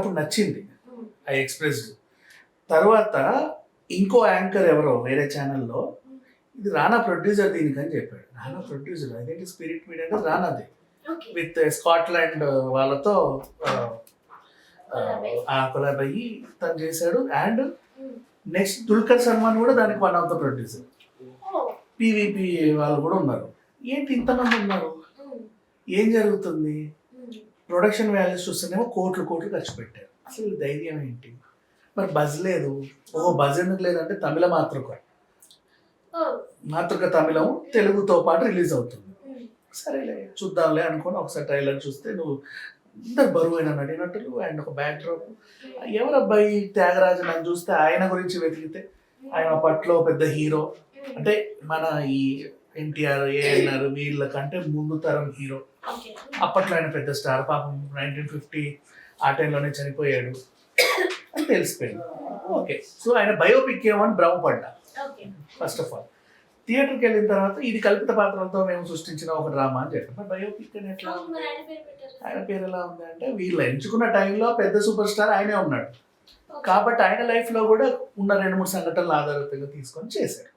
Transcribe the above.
అప్పుడు నచ్చింది. I expressed. తర్వాత ఇంకో యాంకర్ ఎవరో వేరే ఛానల్లో ఇది రానా ప్రొడ్యూసర్ దీనికి అని చెప్పాడు. రానా ప్రొడ్యూసర్? అదేంటి స్పిరిట్ మీడియా అంటే రానాది. విత్ స్కాట్లాండ్ వాళ్ళతో కొలాబ్ అయ్యి తను చేశాడు. అండ్ నెక్స్ట్ దుల్కర్ సల్మాన్ కూడా దానికి one of the producer. PVP వాళ్ళు కూడా ఉన్నారు. ఏంటి ఇంతమంది ఉన్నారు? ఏం జరుగుతుంది? ప్రొడక్షన్ వాల్యూస్ చూస్తేనేమో కోట్లు కోట్లు ఖర్చు పెట్టారు. అసలు ధైర్యం ఏంటి? మరి బజ్ లేదు. ఓ బజ్ ఎందుకు లేదంటే తమిళ మాతృక. మాతృక తమిళం తెలుగుతో పాటు రిలీజ్ అవుతుంది. సరేలే చూద్దాంలే అనుకొని ఒకసారి ట్రైలర్ చూస్తే నువ్వు అందరు బరువైన నటినట్టులు అండ్ ఒక బ్యాక్ డ్రాప్ ఎవరు అబ్బాయి త్యాగరాజు నన్ను చూస్తే ఆయన గురించి వెతికితే? ఆయన అప్పట్లో పెద్ద హీరో. అంటే మన ఈ ఎన్టీఆర్ ఏఎన్ఆర్ వీళ్ళకంటే ముందు తరం హీరో. అప్పట్లో ఆయన పెద్ద స్టార్ పాపం నైన్టీన్ ఫిఫ్టీ ఆ టైంలోనే చనిపోయాడు. అని తెలిసిపోయింది. ఓకే. సో ఆయన బయోపిక్ ఏమని భ్రమపడ్డా? ఫస్ట్ ఆఫ్ ఆల్ థియేటర్కి వెళ్ళిన తర్వాత ఇది కల్పిత పాత్రలతో మేము సృష్టించిన ఒక డ్రామా అని చెప్పారు. బయోపిక్ అని ఎట్లా? ఉంది ఆయన పేరు ఎలా ఉంది అంటే వీళ్ళు ఎంచుకున్న టైంలో పెద్ద సూపర్ స్టార్ ఆయనే ఉన్నాడు. కాబట్టి ఆయన లైఫ్లో కూడా ఉన్న రెండు మూడు సంఘటనలు ఆధారితంగా తీసుకొని చేశారు